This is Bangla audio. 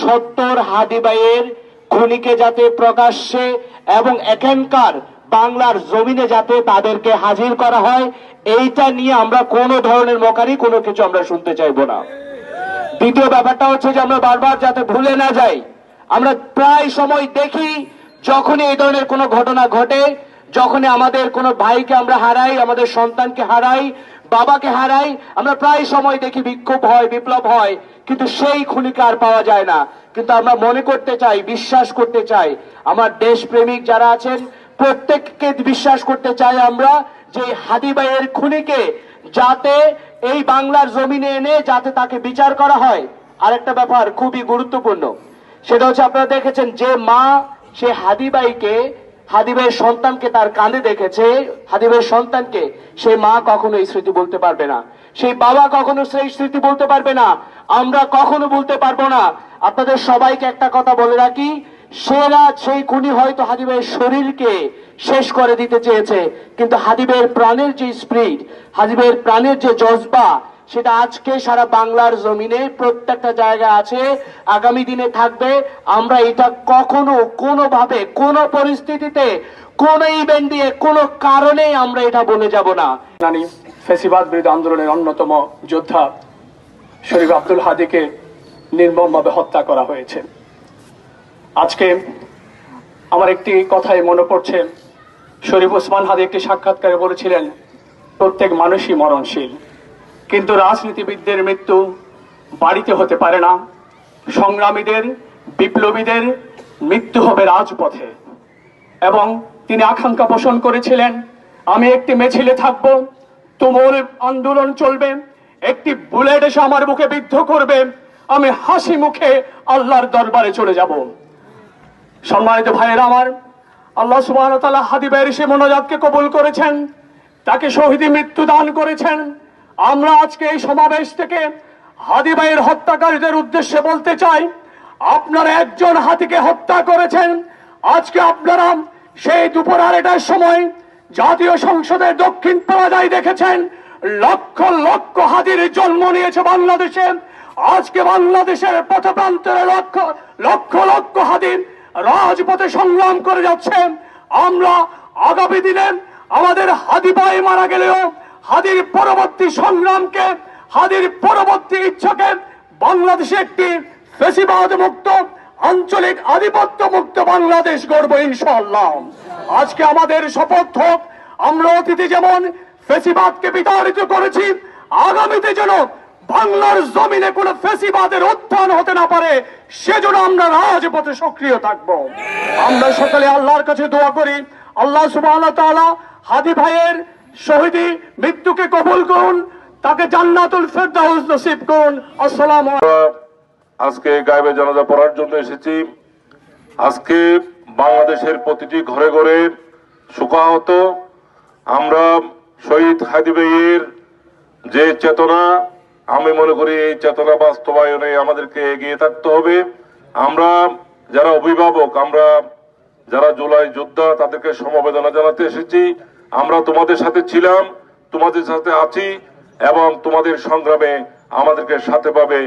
সত্তর হাদিবাইয়ের খুনিকে যাতে প্রকাশ্যে এবং এখানকার বাংলার জমিনে যাতে তাদেরকে হাজির করা হয় এইটা নিয়ে আমরা কোনো ধরনের মকারি কোনো কিছু আমরা শুনতে চাইব না। দ্বিতীয় ব্যাপারটা হচ্ছে যে আমরা বারবার যাতে ভুলে না যাই আমরা প্রায় সময় দেখি যখনই এই ধরনের কোনো ঘটনা ঘটে যখনই আমাদের কোনো ভাইকে আমরা হারাই আমাদের সন্তানকে হারাই বাবাকে হারাই, আমরা প্রায় সময় দেখি বিক্ষোভ হয়, বিপ্লব হয়, কিন্তু সেই খুনিকে আর পাওয়া যায় না। কিন্তু আমরা মনে করতে চাই, বিশ্বাস করতে চাই, আমার দেশপ্রেমিক যারা আছেন, প্রত্যেককে বিশ্বাস করতে চাই আমরা যে হাদিবাইয়ের খুনিকে যাতে এই বাংলার জমিনে এনে যাতে তাকে বিচার করা হয়। আরেকটা ব্যাপার খুবই গুরুত্বপূর্ণ, সেটা হচ্ছে আপনারা দেখেছেন যে মা সে হাদিবাইকে হাদিবাইয়ের সন্তানকে তার কাঁধে দেখেছে, হাদিবের সন্তানকে সেই মা কখনো এই স্মৃতি বলতে পারবে না। সেই বাবা কখনো সেই স্মৃতি বলতে পারবে না, আমরা কখনো বলতে পারব না। আপনাদের সবাইকে একটা কথা বলে রাখি সেরা সেই খুনি হয়তো হাদিবের শরীরকে শেষ করে দিতে চেয়েছে, কিন্তু হাদিবের প্রাণের যে স্প্রিট হাদিবের প্রাণের যে জজবা সেটা আজকে সারা বাংলার জমিনে প্রত্যেকটা জায়গা আছে। আগামী দিনে থাকবে। আমরা এটা কখনো, কোনোভাবে, কোনো পরিস্থিতিতে, কোন ইভেন্ট দিয়ে, কোনো কারণে আমরা এটা বলে যাব না। জানি ফেসিবাদ বিরোধী আন্দোলনের অন্যতম যোদ্ধা শরীফ আব্দুল হাদিকে নির্মমভাবে হত্যা করা হয়েছে। আজকে আমার একটি কথাই মনে পড়ছে, শরীফ ওসমান হাদি একটি সাক্ষাৎকারে বলেছিলেন, প্রত্যেক মানুষই মরণশীল। কিন্তু রাজনীতিবিদদের মৃত্যু বাড়িতে হতে পারে না। সংগ্রামীদের, বিপ্লবীদের মৃত্যু হবে রাজপথে। এবং তিনি আকাঙ্ক্ষা পোষণ করেছিলেন, আমি একটি মিছিলে থাকব, তুমুল আন্দোলন চলবে, একটি বুলেট এসে আমার মুখে বিদ্ধ করবে, আমি হাসি মুখে আল্লাহর দরবারে চলে যাব। সম্মানিত ভাইয়েরা আমার, আল্লাহ সুবাহ তাআলা হাদি ভাইয়ের সে মোনাজাতকে কবুল করেছেন, তাকে শহীদি মৃত্যু দান করেছেন আমরা আজকে এই সমাবেশ থেকে হাদি ভাইয়ের হত্যাকারীদের উদ্দেশ্যে বলতে চাই, আপনারা একজন হাতিকে হত্যা করেছেন। আজকে আপনারা সেই দুপুর আড়াইটার সময় জাতীয় সংসদের দক্ষিণ পাড়ায় দেখেছেন, লক্ষ লক্ষ হাতির জন্ম নিয়েছে বাংলাদেশে। আজকে বাংলাদেশের পথপ্রান্তরে লক্ষ লক্ষ লক্ষ হাতির রাজপথে সংগ্রাম করে যাচ্ছে। আমরা আগামী দিনে আমাদের হাদি পায়ে মারা গেলেও হাদির পরবর্তী সংগ্রামকে, হাদির পরবর্তী ইচ্ছাকে বাংলাদেশে একটি ফেসিবাদ মুক্ত আঞ্চলিক আধিপত্য মুক্ত বাংলাদেশ গড়ব ইনশাআল্লাহ। আজকে আমাদের শপথ হোক, আমরা অতীতে যেমন ফেসিবাদকে বিতাড়িত করেছি, আগামীতে যেন বাংলার জমিনে কোনো ফেসিবাদের উত্থান হতে না পারে, সেজন্য আমরা রাজপথে সক্রিয় থাকব। আমরা সকলে আল্লাহর কাছে দোয়া করি, আল্লাহ তাআলা হাদি ভাইয়ের শহীদি মৃত্যুকে কবুল করুন, তাকে জান্নাতুল ফেরদাউস নসিব করুন। আসসালামু আজকে গায়েবে জানাজা পড়ার জন্য এসেছি। আজকে বাংলাদেশের প্রতিটি ঘরে ঘরে সুখাহত আমরা শহীদ হাদিবের যে চেতনা, আমি মনে করি এই চেতনা বাস্তবায়নে আমাদেরকে এগিয়ে থাকতে হবে। আমরা যারা অভিভাবক, আমরা যারা জুলাই যোদ্ধা, তাদেরকে সমবেদনা জানাতে এসেছি। আমরা তোমাদের সাথে ছিলাম তোমাদের সাথে আছি এবং তোমাদের সংগ্রামে আমাদেরকে সাথে পাবে